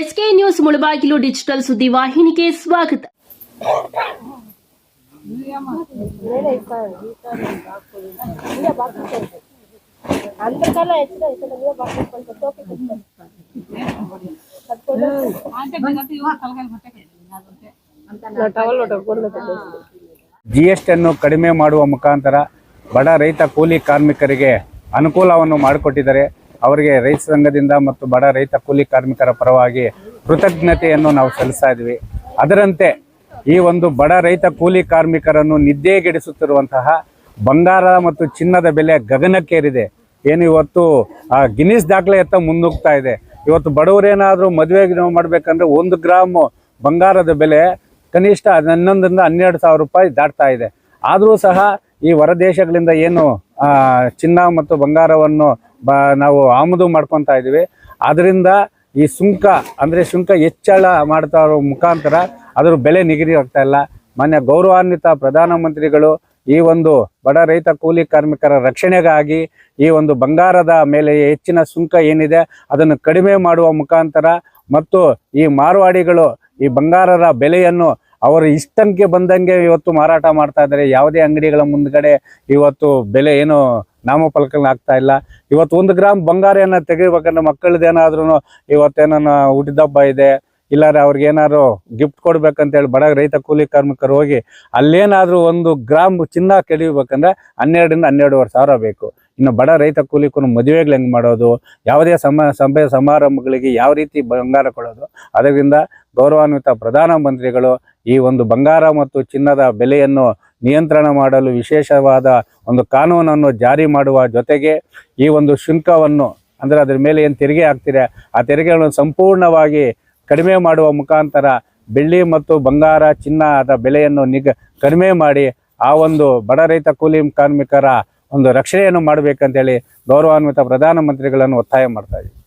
SK news Mulbagal digital ಸುದ್ದಿ ವಾಹಿನಿಗೆ ಸ್ವಾಗತ. ಜಿ ಎಸ್ ಅನ್ನು ಕಡಿಮೆ ಮಾಡುವ ಮುಖಾಂತರ ಬಡ ರೈತ ಕೂಲಿ ಕಾರ್ಮಿಕರಿಗೆ ಅನುಕೂಲವನ್ನು ಮಾಡಿಕೊಟ್ಟಿದ್ದಾರೆ. ಅವರಿಗೆ ರೈತ ಸಂಘದಿಂದ ಮತ್ತು ಬಡ ರೈತ ಕೂಲಿ ಕಾರ್ಮಿಕರ ಪರವಾಗಿ ಕೃತಜ್ಞತೆಯನ್ನು ನಾವು ಸಲ್ಲಿಸ್ತಾ ಇದ್ವಿ ಅದರಂತೆ ಈ ಒಂದು ಬಡ ರೈತ ಕೂಲಿ ಕಾರ್ಮಿಕರನ್ನು ನಿದ್ದೆಗೆಡಿಸುತ್ತಿರುವಂತಹ ಬಂಗಾರ ಮತ್ತು ಚಿನ್ನದ ಬೆಲೆ ಗಗನಕ್ಕೇರಿದೆ. ಏನು ಇವತ್ತು, ಆ ಗಿನ್ನಿಸ್ ದಾಖಲೆ ಎತ್ತ ಮುನ್ನುಗ್ತಾ ಇದೆ. ಇವತ್ತು ಬಡವರೇನಾದರೂ ಮದುವೆ ಮಾಡಬೇಕಂದ್ರೆ ಒಂದು ಗ್ರಾಮ್ ಬಂಗಾರದ ಬೆಲೆ ಕನಿಷ್ಠ ಹನ್ನೊಂದರಿಂದ ಹನ್ನೆರಡು ಸಾವಿರ ರೂಪಾಯಿ ದಾಟ್ತಾ ಇದೆ. ಆದರೂ ಸಹ ಈ ಹೊರದೇಶಗಳಿಂದ ಏನು ಚಿನ್ನ ಮತ್ತು ಬಂಗಾರವನ್ನು ಬ, ನಾವು ಆಮದು ಮಾಡ್ಕೊತಾ ಇದ್ದೀವಿ. ಅದರಿಂದ ಈ ಸುಂಕ, ಅಂದರೆ ಸುಂಕ ಹೆಚ್ಚಳ ಮಾಡ್ತಾ ಇರೋ ಮುಖಾಂತರ ಅದರ ಬೆಲೆ ನಿಗದಿ ಆಗ್ತಾ ಇಲ್ಲ. ಮಾನ್ಯ ಗೌರವಾನ್ವಿತ ಪ್ರಧಾನಮಂತ್ರಿಗಳು ಈ ಒಂದು ಬಡ ರೈತ ಕೂಲಿ ಕಾರ್ಮಿಕರ ರಕ್ಷಣೆಗಾಗಿ ಈ ಒಂದು ಬಂಗಾರದ ಮೇಲೆ ಹೆಚ್ಚಿನ ಸುಂಕ ಏನಿದೆ ಅದನ್ನು ಕಡಿಮೆ ಮಾಡುವ ಮುಖಾಂತರ ಮತ್ತು ಈ ಮಾರ್ವಾಡಿಗಳು ಈ ಬಂಗಾರದ ಬೆಲೆಯನ್ನು ಅವರು ಇಷ್ಟಂಗೆ ಬಂದಂಗೆ ಇವತ್ತು ಮಾರಾಟ ಮಾಡ್ತಾ ಇದ್ದಾರೆ. ಯಾವುದೇ ಅಂಗಡಿಗಳ ಮುಂದ್ಗಡೆ ಇವತ್ತು ಬೆಲೆ ಏನು ನಾಮಫಲಕಗಳನ್ನ ಆಗ್ತಾ ಇಲ್ಲ. ಇವತ್ತು ಒಂದು ಗ್ರಾಮ್ ಬಂಗಾರನ ತೆಗಿಬೇಕಂದ್ರೆ ಮಕ್ಕಳದೇನಾದ್ರೂ ಇವತ್ತೇನ ಹುಟ್ಟಿದಬ್ಬ ಇದೆ. ಇಲ್ಲಾರೆ ಅವ್ರಿಗೆ ಏನಾದ್ರು ಗಿಫ್ಟ್ ಕೊಡ್ಬೇಕಂತೇಳಿ ಬಡ ರೈತ ಕೂಲಿ ಕಾರ್ಮಿಕರು ಹೋಗಿ ಅಲ್ಲೇನಾದ್ರೂ ಒಂದು ಗ್ರಾಮ್ ಚಿನ್ನ ಕೆಡಿಬೇಕಂದ್ರೆ ಹನ್ನೆರಡರಿಂದ ಹನ್ನೆರಡುವರೆ ಸಾವಿರ ಬೇಕು. ಇನ್ನು ಬಡ ರೈತ ಕೂಲಿಕರು ಮದುವೆಗಳು ಹೆಂಗೆ ಮಾಡೋದು? ಯಾವುದೇ ಸಮ ಸಭೆ ಸಮಾರಂಭಗಳಿಗೆ ಯಾವ ರೀತಿ ಬಂಗಾರ ಕೊಡೋದು? ಅದರಿಂದ ಗೌರವಾನ್ವಿತ ಪ್ರಧಾನಮಂತ್ರಿಗಳು ಈ ಒಂದು ಬಂಗಾರ ಮತ್ತು ಚಿನ್ನದ ಬೆಲೆಯನ್ನು ನಿಯಂತ್ರಣ ಮಾಡಲು ವಿಶೇಷವಾದ ಒಂದು ಕಾನೂನನ್ನು ಜಾರಿ ಮಾಡುವ ಜೊತೆಗೆ ಈ ಒಂದು ಶುಲ್ಕವನ್ನು ಅಂದರೆ ಅದರ ಮೇಲೆ ಏನು ತೆರಿಗೆ ಹಾಕ್ತಿದೆ ಆ ತೆರಿಗೆಗಳನ್ನು ಸಂಪೂರ್ಣವಾಗಿ ಕಡಿಮೆ ಮಾಡುವ ಮುಖಾಂತರ ಬೆಳ್ಳಿ ಮತ್ತು ಬಂಗಾರ ಚಿನ್ನದ ಬೆಲೆಯನ್ನು ನಿಗ, ಕಡಿಮೆ ಮಾಡಿ ಆ ಒಂದು ಬಡ ರೈತ ಕೂಲಿ ಕಾರ್ಮಿಕರ ಒಂದು ರಕ್ಷಣೆಯನ್ನು ಮಾಡಬೇಕಂತೇಳಿ ಗೌರವಾನ್ವಿತ ಪ್ರಧಾನಮಂತ್ರಿಗಳನ್ನು ಒತ್ತಾಯ ಮಾಡ್ತಾ ಇದ್ದೀವಿ.